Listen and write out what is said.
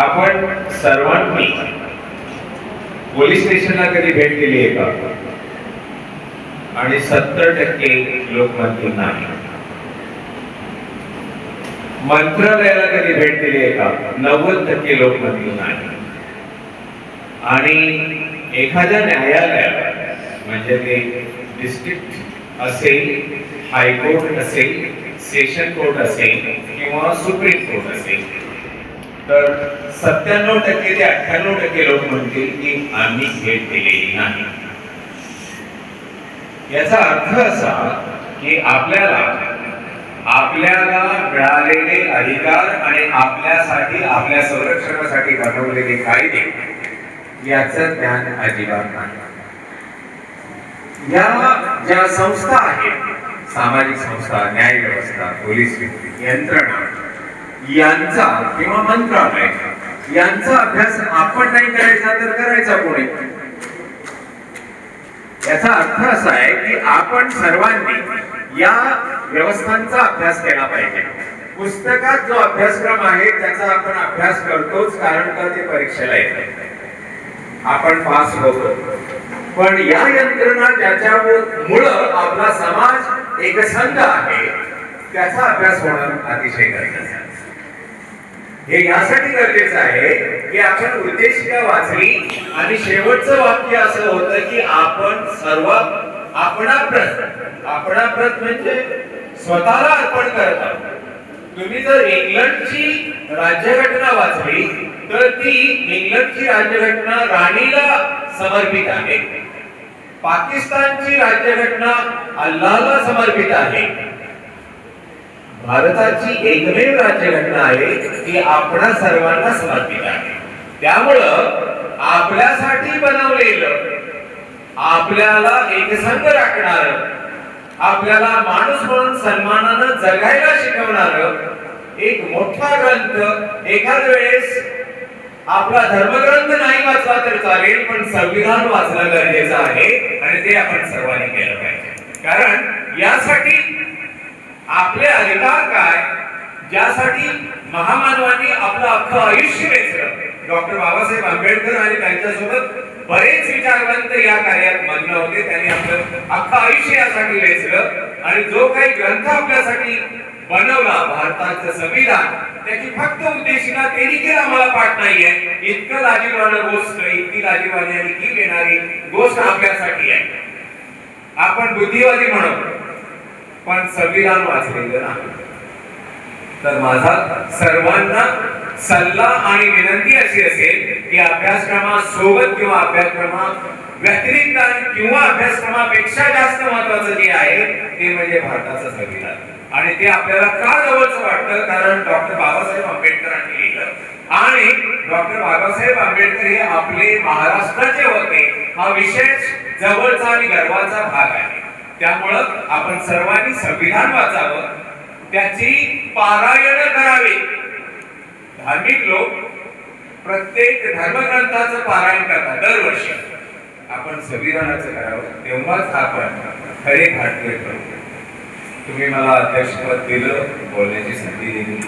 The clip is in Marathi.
आपण सर्वांनी पोलीस स्टेशनला कधी भेट दिली आहे का? आणि सत्तर टक्के लोक म्हणतील नाही. मंत्रालयाला कधी भेट दिली आहे का? नव्वद टक्के लोक म्हणतील नाही. आणि एखाद्या न्यायालयात म्हणजे ते डिस्ट्रिक्ट असेल हायकोर्ट असेल सेशन कोर्ट असेल किंवा सुप्रीम कोर्ट असेल तर सत्त्याण्णव टक्के ते अठ्ठ्याण्णव टक्के लोक म्हणतील की आम्ही भेट दिलेली नाही. याचा अर्थ असा की आपल्याला आपल्याला मिळालेले अधिकार आणि आपल्यासाठी आपल्या संरक्षणासाठी बनवलेले कायदे याचं ज्ञान अजिबात नाही. या ज्या संस्था आहेत सामाजिक संस्था न्याय व्यवस्था पोलीस यंत्रणा यांचा किंवा मंत्रालय यांचा अभ्यास आपण नाही करायचा तर करायचा कोणी? याचा अर्थ असा आहे की आपण सर्वांनी या व्यवस्थांचा अभ्यास केला पाहिजे. पुस्तकात जो अभ्यासक्रम आहे त्याचा आपण अभ्यास करतोच कारण का ते परीक्षेला येत? आपण पास होतो. पण या यंत्रणा ज्याच्यामुळं आपला समाज एकसंध आहे. त्याचा अभ्यास होणं अतिशय गरजेचं आहे. हे यासाठी गरजेचं आहे की आपण उद्देशिका वाचली आणि शेवटचं वाक्य असं होतं की आपण सर्व आपणाप्रत आपणाप्रत म्हणजे स्वतःला अर्पण करतात तुम्ही जर इंग्लंडची राज्यघटना वाचली तर ती इंग्लंडची राज्यघटना राणीला समर्पित आहे. पाकिस्तानची राज्यघटना अल्लाला समर्पित आहे. भारताची एकमेव राज्यघटना आहे ती आपणा सर्वांना समर्पित आहे. त्यामुळं आपल्यासाठी बनवलेलं आपल्याला एकसंग राखणार आपल्याला माणूस म्हणून सन्मानानं जगायला शिकवणार एक मोठा ग्रंथ एखाद वेळेस आपला धर्मग्रंथ नाही वाचला तर चालेल पण संविधान वाचणं गरजेचं आहे आणि ते आपण सर्वांनी केलं पाहिजे. कारण यासाठी आपले अधिकार काय? ज्यासाठी महामानवांनी आपलं अख्खं आयुष्य वेचलं. डॉक्टर बाबासाहेब आंबेडकर आणि त्यांच्यासोबत बरेच विचारवंत या कार्यात मग्न होते. त्यांनी आपलं अख्खं आयुष्य यासाठी वेचलं. आणि जो काही ग्रंथ आपल्यासाठी बनवला भारताचं संविधान त्याची फक्त उद्देशिका ते देखील आम्हाला पाठ नाहीये. इतकं राजीवानं गोष्ट इतकी लाजीवानी आणि की येणारी गोष्ट आपल्यासाठी आहे. आपण बुद्धिवादी म्हणतो पण संविधान वाचलेलं नाही. तर माझा सर्वांना सल्ला आणि विनंती अशी असेल की अभ्यासक्रमासोबत किंवा अभ्यासक्रमा व्यतिरिक्त आणि किंवा अभ्यासक्रमापेक्षा जास्त महत्वाचं जे आहे ते म्हणजे भारताचं संविधान. आणि ते आपल्याला का जवळचं वाटतं? कारण डॉक्टर बाबासाहेब आंबेडकरांनी लिहिलं. आणि डॉक्टर बाबासाहेब आंबेडकर हे आपले महाराष्ट्राचे होते. हा विशेष जवळचा आणि गर्वाचा भाग आहे. त्यामुळं आपण सर्वांनी संविधान वाचावं त्याची पारायण करावी. धार्मिक लोक प्रत्येक धर्मग्रंथाचं पारायण करतात दरवर्षी. आपण संविधानाचं करावं तेव्हाच आपण खरे भारतीय करू तुम्ही मला अध्यक्षपद दिलं बोलण्याची संधी दिली.